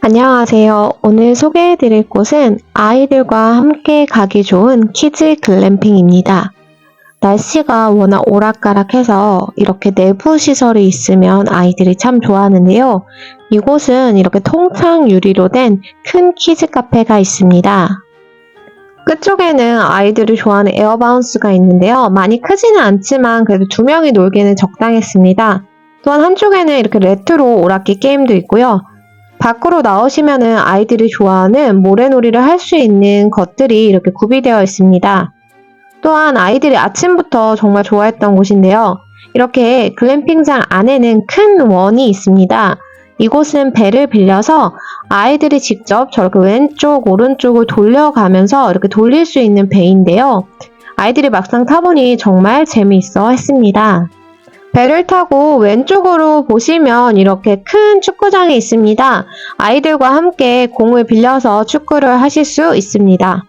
안녕하세요. 오늘 소개해 드릴 곳은 아이들과 함께 가기 좋은 키즈 글램핑입니다. 날씨가 워낙 오락가락해서 이렇게 내부 시설이 있으면 아이들이 참 좋아하는데요. 이곳은 이렇게 통창 유리로 된 큰 키즈 카페가 있습니다. 끝쪽에는 아이들이 좋아하는 에어바운스가 있는데요. 많이 크지는 않지만 그래도 두 명이 놀기에는 적당했습니다. 또한 한쪽에는 이렇게 레트로 오락기 게임도 있고요. 밖으로 나오시면은 아이들이 좋아하는 모래놀이를 할 수 있는 것들이 이렇게 구비되어 있습니다. 또한 아이들이 아침부터 정말 좋아했던 곳인데요. 이렇게 글램핑장 안에는 큰 원이 있습니다. 이곳은 배를 빌려서 아이들이 직접 저렇게 왼쪽, 오른쪽을 돌려가면서 이렇게 돌릴 수 있는 배인데요. 아이들이 막상 타보니 정말 재미있어 했습니다. 배를 타고 왼쪽으로 보시면 이렇게 큰 축구장이 있습니다. 아이들과 함께 공을 빌려서 축구를 하실 수 있습니다.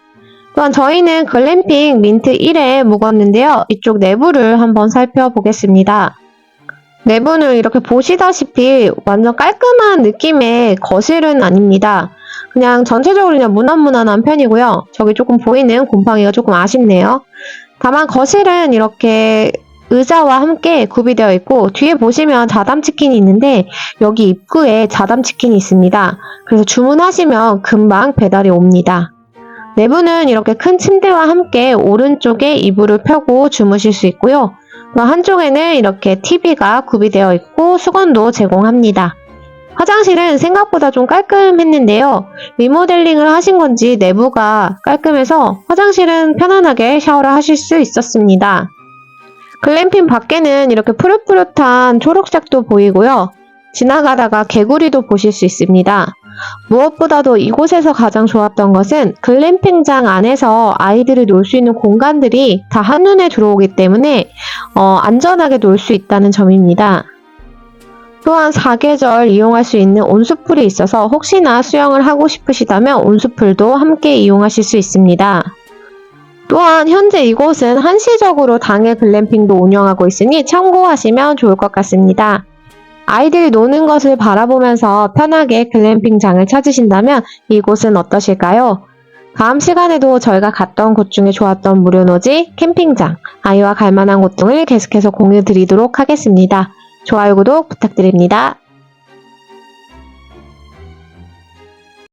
또한 저희는 글램핑 민트 1에 묵었는데요. 이쪽 내부를 한번 살펴보겠습니다. 내부는 이렇게 보시다시피 완전 깔끔한 느낌의 거실은 아닙니다. 그냥 전체적으로 그냥 무난무난한 편이고요. 저기 조금 보이는 곰팡이가 조금 아쉽네요. 다만 거실은 이렇게 의자와 함께 구비되어 있고 뒤에 보시면 자담 치킨이 있는데 여기 입구에 자담 치킨이 있습니다. 그래서 주문하시면 금방 배달이 옵니다. 내부는 이렇게 큰 침대와 함께 오른쪽에 이불을 펴고 주무실 수 있고요. 또 한쪽에는 이렇게 TV가 구비되어 있고 수건도 제공합니다. 화장실은 생각보다 좀 깔끔했는데요. 리모델링을 하신 건지 내부가 깔끔해서 화장실은 편안하게 샤워를 하실 수 있었습니다. 글램핑 밖에는 이렇게 푸릇푸릇한 초록색도 보이고요. 지나가다가 개구리도 보실 수 있습니다. 무엇보다도 이곳에서 가장 좋았던 것은 글램핑장 안에서 아이들이 놀 수 있는 공간들이 다 한눈에 들어오기 때문에 어, 안전하게 놀 수 있다는 점입니다. 또한 사계절 이용할 수 있는 온수풀이 있어서 혹시나 수영을 하고 싶으시다면 온수풀도 함께 이용하실 수 있습니다. 또한 현재 이곳은 한시적으로 당일 글램핑도 운영하고 있으니 참고하시면 좋을 것 같습니다. 아이들이 노는 것을 바라보면서 편하게 글램핑장을 찾으신다면 이곳은 어떠실까요? 다음 시간에도 저희가 갔던 곳 중에 좋았던 무료노지, 캠핑장, 아이와 갈만한 곳 등을 계속해서 공유 드리도록 하겠습니다. 좋아요, 구독 부탁드립니다.